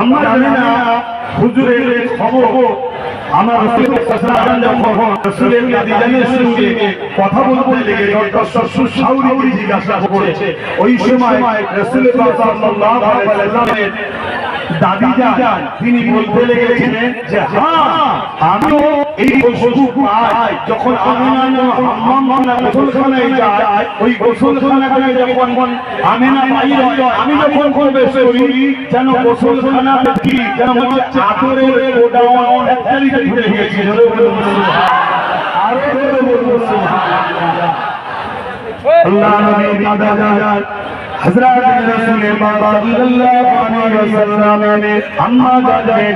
আমরা জানি না হুজুরের খবর আমার কথা বলতে জিজ্ঞাসা করেছে ওই সময় দাদি যান, তিনি বলতে লেগেছিলেন যে হ্যাঁ আমিও এই বস্তু পাই। যখন গোসলখানায় ওই গোসলখানায় যখন আমি না আমি যখন করবে করি, যেন গোসলখানা কি, যেন হচ্ছে চাদরের গোডাউন।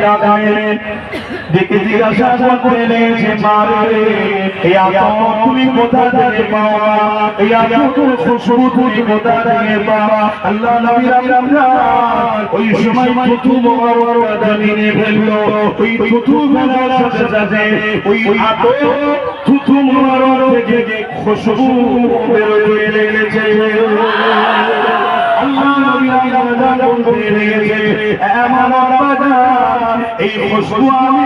দাদা দেখে জিজ্ঞাসা করতে লেগেছে মারে এই তুমি কোথা থেকে পাওয়া? এই আতম খুশবু তুমি কোথা থেকে পাওয়া? আল্লাহ নবী রামজান ওই সময় থুতু মোবারক দামিনে ফেলল। ওই থুতু ফেলার সাথে, ওই আতম থুতু মোবারক থেকে খুশবু বেরোতে লেগেছে আল্লাহ নবী রামজান বলতে লেগেছে এমন এই খুশবু আমি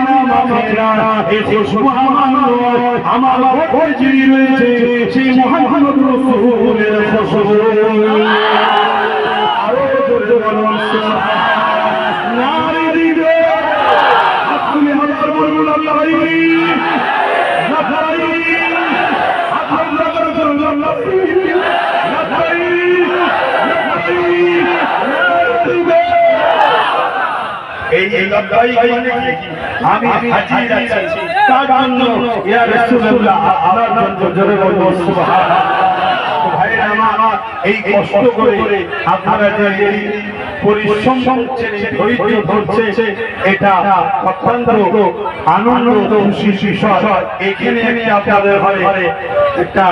না এই খুশবু আমার আমার ঘরে যিনি রয়েছে সেই আরও জোরে বলুন সুবহানাল্লাহ নারী দিবে আপনি আমার বলুন আল্লাহ এই লব্বাই মানে আমি হাজি যাচ্ছি তার জন্য ইয়া রাসূলুল্লাহ, আমার জন্য জোরে বলব, সুবহানাল্লাহ। ভাইরা আমার, এই কষ্ট করে আপনারা যে পরিশ্রম করছেন ধৈর্য ধরছে, এটা অত্যন্ত আনন্দ খুশি বিষয়। এখানে আমি আপনাদের ঘরে একটা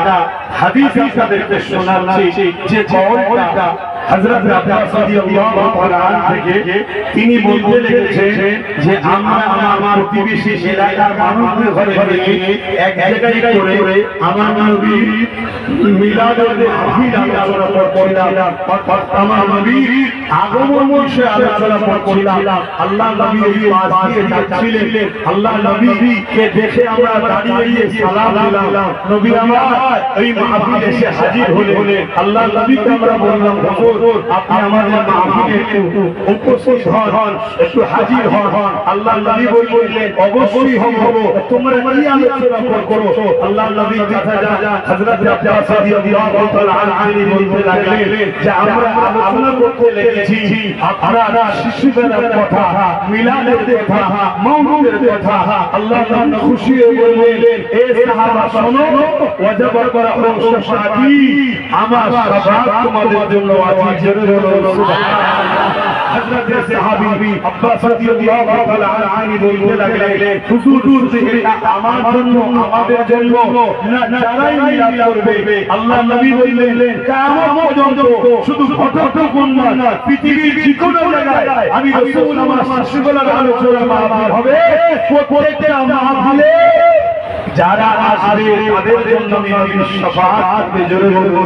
হাদিস আপনাদেরকে শোনাচ্ছি, যে কওলটা হযরত থেকে তিনি বলতে লেগেছেন যে আমরা আমার প্রতিবেশী এলাকার মানুষদের ঘরে ঘরে নবী নবী আল্লাহ নবী আল্লাহ নবীকে দেখে আমরা দাঁড়িয়ে গিয়ে নবী আমার এই মাহফিল এসে হাজির হলে আল্লাহ নবীকে আমরা বললাম আপনি আমাদের মাহফিলে একটু উপস্থিত হন একটু হাজির হন। আল্লাহ নবী বললেন অবশ্যই হব। হব। তোমরা কি আলোচনা করো আল্লাহ নবী কথা যা হযরত আব্বাস রাদিয়াল্লাহু তাআলা আনহু বলতে লাগলেন যে আমরা আলোচনা করতে লেগেছি আপনারা শিশুদের কথা মিলাদের কথা মাউলুদের কথা আল্লাহ তাআলা খুশি হয়ে বললেন এ সাহাবা শোনো ওয়াজব করা আমার সাবাত তোমাদের জন্য আছে সুবহানাল্লাহ আমার জন্য আমাদের জন্য যারাই মিলাদ করবে আল্লাহ নবী বললেন কিয়ামত পর্যন্ত শুধু ঘটকটুকুন না পৃথিবীর যে কোনো জায়গায় আমি রাসূল আমার শাসিগলার আলোচনা মাহফিল হবে প্রত্যেকটা মাহফিলে যারা আসবে তাদের জন্য নবীর শাফাআত জোরে বলব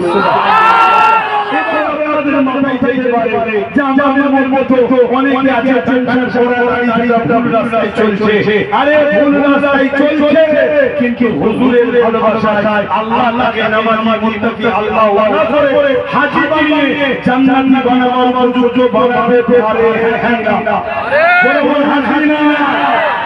কিন্তু হুজুরের ভালোবাসায় আল্লাহ আল্লাহকে নামাজি মুত্তাকি আল্লাহ ওয়াদা করে হাজি বানিয়ে জান্নাতি বানাবার সুযোগ বানাবে পারে হ্যাঁ না বলে বল হাজি না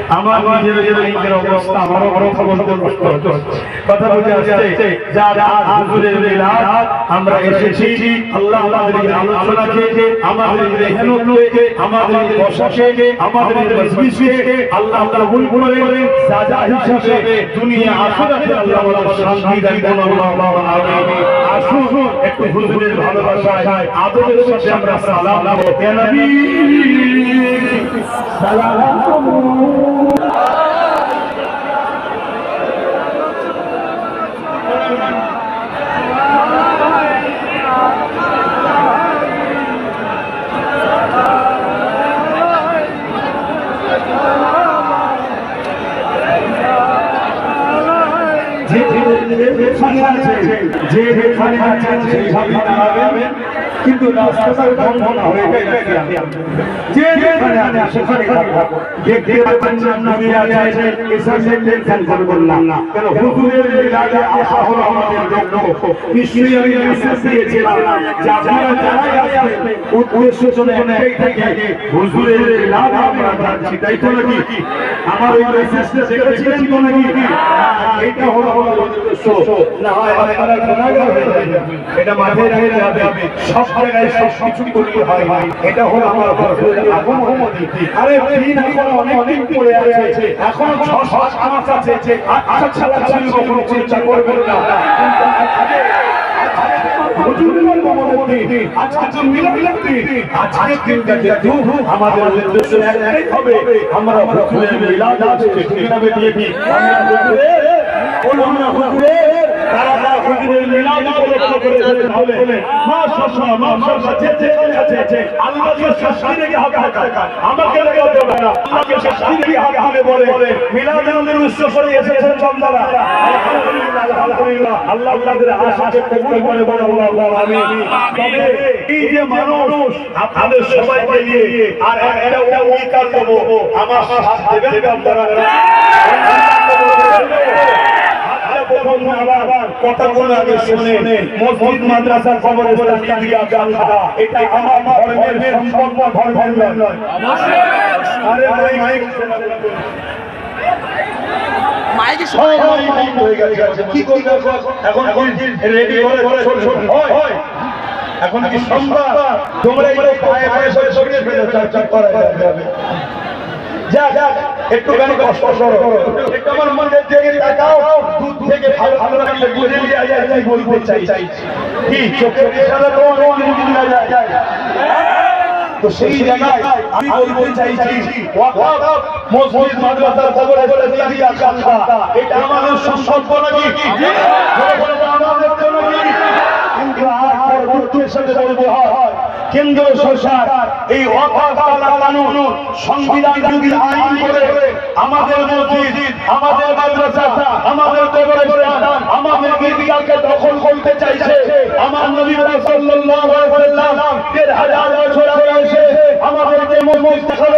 আমার এসেছি আল্লাহ আসুন হুজুরের ভালোবাসায় আদরের সাথে আমরা সালাম হে নবী সালাম যে আছে যে যেখানে আছেন সেইভাবে দাঁড়াবেন কিন্তু রাস্তাটা বন্ধ হয়ে যায় যে যেখানে আছে সেখানে থাকবেন দেখতে পাচ্ছেন নবী আছে এসে টেনশন করবেন না কেন? হুজুরের মিলাদে আসা হলো আমাদের লক্ষ্য নিশ্চয়ই আমি মেসেজ দিয়েছিলাম যে আপনারা যারাই আসবেন উদ্দেশ্য শুনে একটাই হুজুরের মিলাদে আমরা যাচ্ছি তাই তো নাকি? আমার ওই মেসেজটা দেখেছিলেন তো নাকি? এটা হলো আমাদের উদ্দেশ্য। না হয় আপনারা গুনাহগার হয়ে যাবেন এটা মাথায় রাখতে হবে। সব জায়গায় সব কিছু করতে হয় এটা হলো আমার হুজুরের আরে দিন এখন অনেক পড়ে আছে এখন ছ সাত আচ্ছা ছাড়া ছিল কোনো চিন্তা করবেন না আমরা তারা তারা হুজুরের মিলাদ উপলক্ষ বলে মিলাদ আমাদের উৎসব করে এসেছেন আর একটা অঙ্গীকার দেবো আমার সাথ দেবেন প্রথম আবার কথাগুলো আগে শুনে মসজিদ মাদ্রাসার খবর এটা আমার ধর্মের সম্পর্ক ধর্মের নয়। আরে ভাই মাইক মাইকে সব মাইক হয়ে গেছে কি করবে? এখন এখন রেডি করে হয়। এখন কি সম্ভব তোমরা এই পায়ে পায়ে সরে সরিয়ে ফেলে চর্চা করা যাবে। যা যা একটুখানি কষ্ট করো? একটু আমার মনে থেকে তাকাও। দুধ থেকে ভালো ভালো লাগলে বুঝে নিয়ে তাই বলতে চাই। কি চোখের ইশারা তো অনেক বুঝা যায়? তো সেই জায়গায় আমি বলতে চাইছি মসজিদ কিন্তু আর পরবর্তীর সাথে বলব হয় কেন্দ্র সরকার, এই সংবিধান যদি আইন করে, আমাদের মসজিদ, আমাদের মাদ্রাসা, আমাদের আমাদের গির্জাকে দখল করতে চাইছে। আমার নবী সাল্লাল্লাহু হাজার বছর আগে এসে আমাদেরকে মসজিদ দেখাল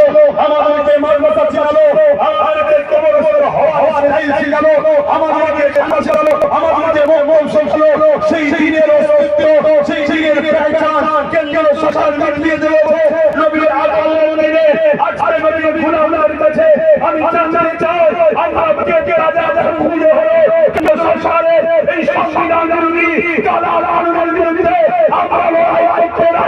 আমাদেরকে মাদ্রাসা ছিল আমাদেরকে কবরস্থান হওয়া হওয়া ছিল আমাদেরকে কাটা ছিল আমাদেরকে মৌসুম ছিল সেই দিনের অস্তিত্ব সেই দিনের পেহচান সরকার দিয়ে দিল নবীর আগমনে আজকে নবীর গুনাহগার কাছে। আমি জানতে চাই, আমরা কে কে রাজা খুঁজে হলো কেন্দ্র সরকারের এই সংবিধান বিরোধী কালা কানুনের বিরুদ্ধে আমরা লড়াই করতে না।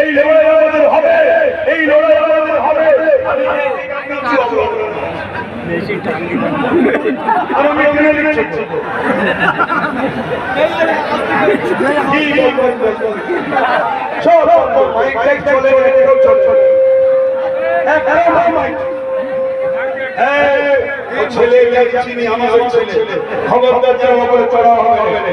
এই লড়াই আমাদের হবে এই লড়াই আমাদের হবে আমি আর আমি এমনি লিখছি চলো মাইক টাইক চলে এটাও চল চল এক আরে মাইক এই ছেলে চিনি আমার ছেলে খবরদার যেন চড়া হবে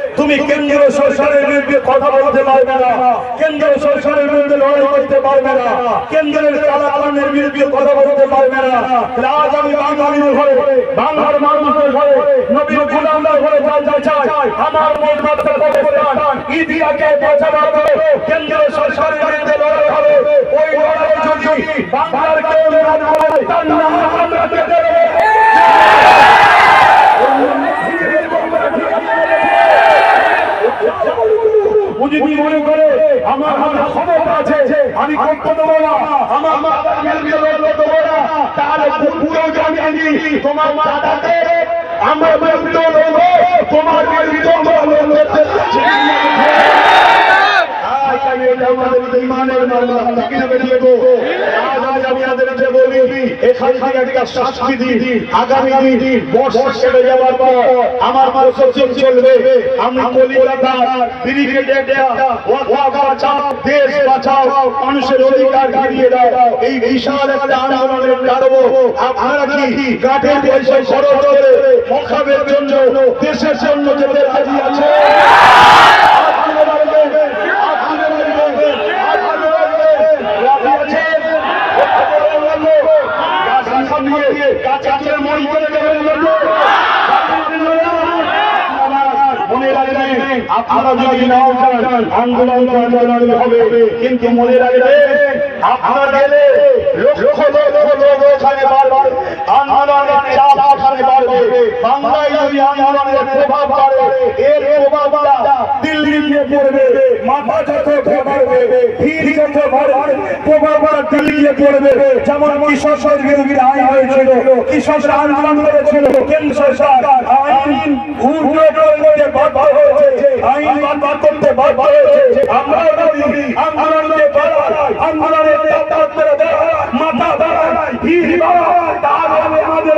তুমি কেন্দ্র সরকারের বিরুদ্ধে কথা বলতে পারবে না। কেন্দ্র সরকারের বিরুদ্ধে লড়াই করতে পারবে না। কেন্দ্রের কালাকালানের বিরুদ্ধে কথা বলতে পারবে না। আজ আমি বাঙালির ঘরে, বাংলার মানুষের ঘরে, নবীর গুলামদের ঘরে জানতে চাই, আমার মন মাত্রা পাকিস্তান ইন্ডিয়াকে বাঁচাবার হবে কেন্দ্র সরকারের বিরুদ্ধে লড়াই হবে। ওই লড়াই যদি বাংলার কেউ না করে তার নাম আমরা কেটে দেবো? ও যদি মনে করে আমার হাতে ক্ষমতা আছে আমি করতে দেবো না আমার লড়তে দেবো না তাহলে পুরো জানি তোমার দাদাকে আমরা বিরুদ্ধে তোমার বিরুদ্ধে আমরা লড়তে চাচ্ছি আজ আমি মানুষের অধিকার দাও। এই বিশাল একটা আন্দোলনের কারণ কি জন্য দেশের জন্য আছে আপনারা বলবেন, আপনারা বলবেন, আপনারা বলবেন, রাজি আছেন? আপনারা বলবেন, গাছ আসাম দিয়ে গাছ কাটলে মন করে দেবেন বলব। মনে আপনারা যদি নাও চান আন্দোলন আন্দোলন হবে কিন্তু মনে রাখবেন আপনারা গেলে লক্ষ লক্ষ লোক ওখানে বাড়বে আন্দোলনের চাপ ওখানে বাড়বে বাংলায় যদি আন্দোলনের প্রভাব বাড়ে, এর প্রভাবটা দিল্লি গিয়ে পড়বে, মাথা যেমন কৃষকের আইন হয়েছিল কৃষকরা আন্দোলন করেছিল, কেন্দ্র সরকার আন্দোলনের মাথা বাড়াই তাহলে আমাদের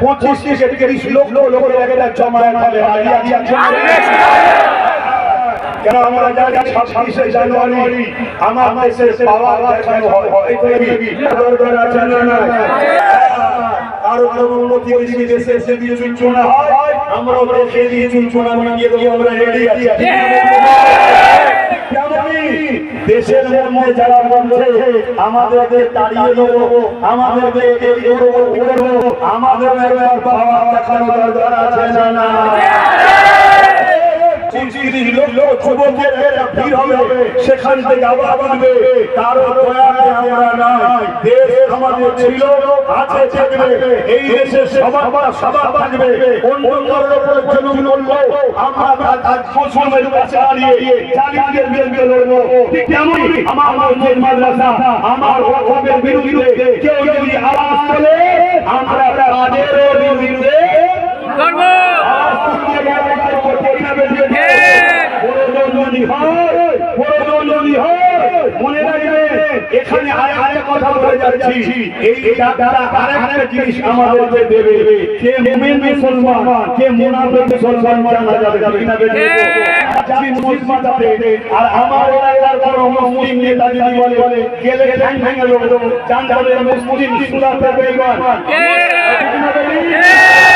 পঁচিশ থেকে তিরিশ লক্ষ লোক একটা জমায়েত হবে। কেন আমরা জানি ছাব্বিশে জানুয়ারি আমার দেশের পাওয়ার দেখানো হয় উন্নতি দেশে এসে দিয়ে চুনচুনা হয় আমরাও দেখে দিয়ে চুনচুনা বানিয়ে দেবো আমরা রেডি আছি। দেশের মধ্যে যারা বলছে আমাদেরকে তাড়িয়ে দেবো আমাদেরকে এই আমাদের আছে না? পঁচিশ লোক যুবকের একটা ভিড় হবে। সেখান থেকে আবার বাড়বে কারও দয়াতে আমরা নাই। দেশ আমাদের ছিল আছে থাকবে। এই দেশে সবার সবার থাকবে। অন্য কারোর উপরে জুলুম করল। আমরা আজ মুসলমানের কাছে দাঁড়িয়ে জালিমদের বিরুদ্ধে লড়বো। ঠিক তেমনই আমার মসজিদ মাদ্রাসা আমার ওয়াকফের বিরুদ্ধে কেউ যদি আওয়াজ তোলে আমরা তাদের বিরুদ্ধে করব আওয়াজ তুলতে গেলে ঠিক না বেরিয়ে প্রয়োজনী হয় প্রয়োজনী হয়। মনে রাখবেন এখানে আর আরেক কথা বলে যাচ্ছি। এই ডাক্তার আরেকটা জিনিস আমাদেরকে দেবে। কে মুমিন মুসলমান কে মুনাফিক মুসলমান জানা যাবে ঠিক না বেরিয়ে মুসলমান যাবে আর আমার এলাকার বড় মুসলিম নেতা যদি বলে গেলে ঠ্যাং ভেঙে দেবো? জানতে হবে মুসলিম সুরাতে বেঈমান ঠিক না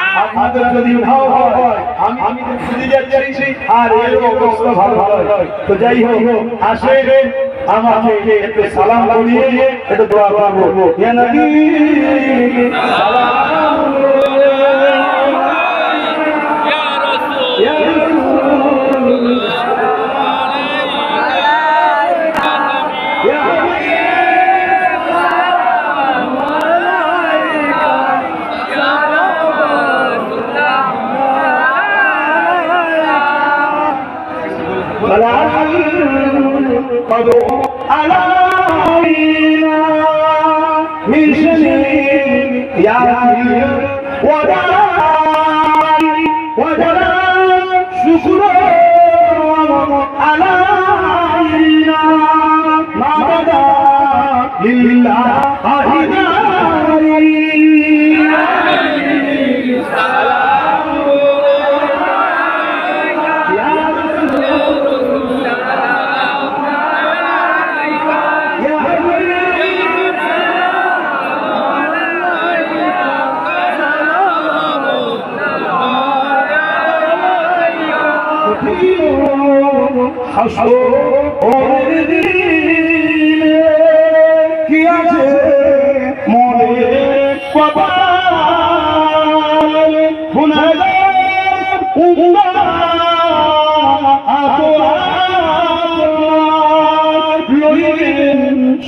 আপনাদের যদি উঠাও হয়, আমি আমি তো খুঁজে যাচ্ছি আর এর অবস্থা ভালো হয় তো যাই হোক আসে আমাকে একটু সালাম করিয়ে, একটু দোয়া করব। সালাম।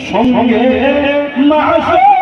সঙ্গে মাসরে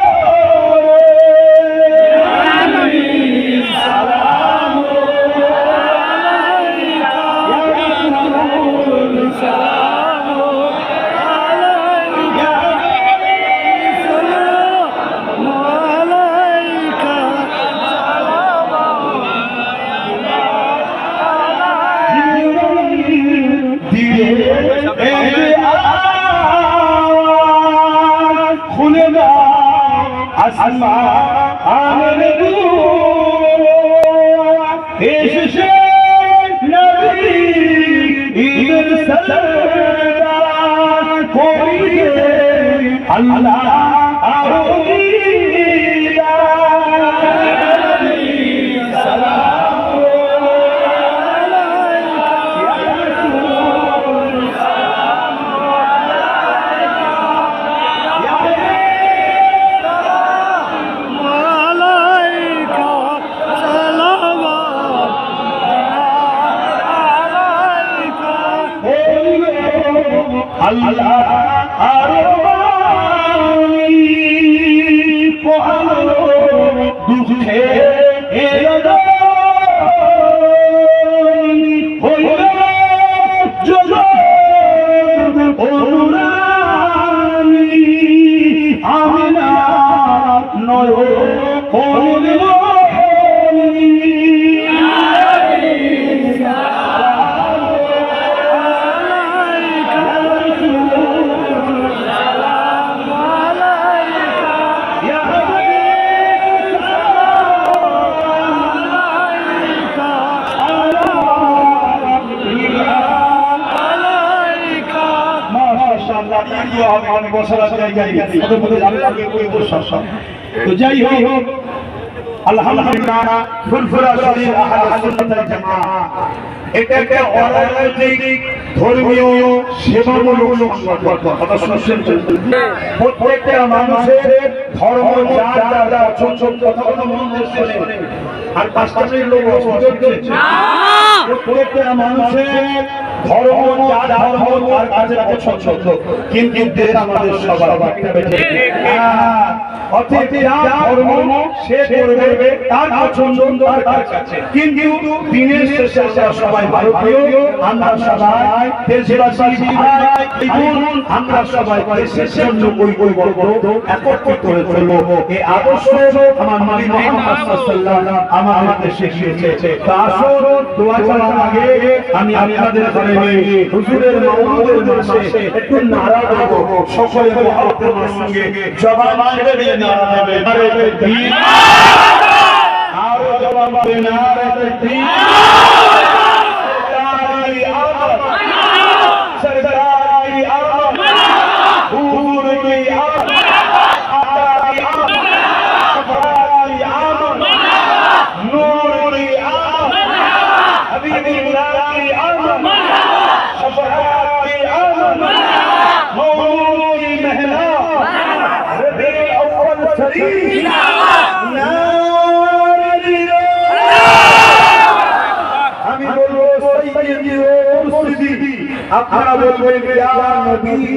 नदी আল্লাহ আরও দুঃখে তো যাই হোক আলহামদুলিল্লাহ ফুরফুরা শরীফ আহলে সুন্নাত ওয়াল এটা একটা অরাজনৈতিক ধর্মীয় সেবামূলক সংগঠন। কথা শুনছেন প্রত্যেকটা মানুষের ধর্ম যার যার যার পছন্দ কথা কথা মন দিয়ে আর পাঁচটা লোক প্রত্যেকটা মানুষের ধর্ম যার ধর্ম তার কাছে পছন্দ। কিন্তু দেশ আমাদের সবার বাকিটা বেঁচে অতএব যার ধর্ম সে করবে তার পছন্দ তার কাছে। কিন্তু দিনের শেষে সবাই ভারতীয় আমরা সবাই দেশবাসী আমরা সবাই দেশের জন্য ওই ওই একত্রিত হয়ে চলবো। এই আদর্শ আমার নবী মুহাম্মদ সাল্লাল্লাহু আমার আমাদের শিখিয়েছে তা আসুন দোয়া চালার আগে আমি আপনাদের ঘরে হুজুরের মাওলুদের মাসে একটু নারা দেবো সকলে মহব্বতের সঙ্গে জবান দেবে নারা দেবে আরে দিন আরও দেবে নারা দেবে সবাইকে বলব ইয়া নবী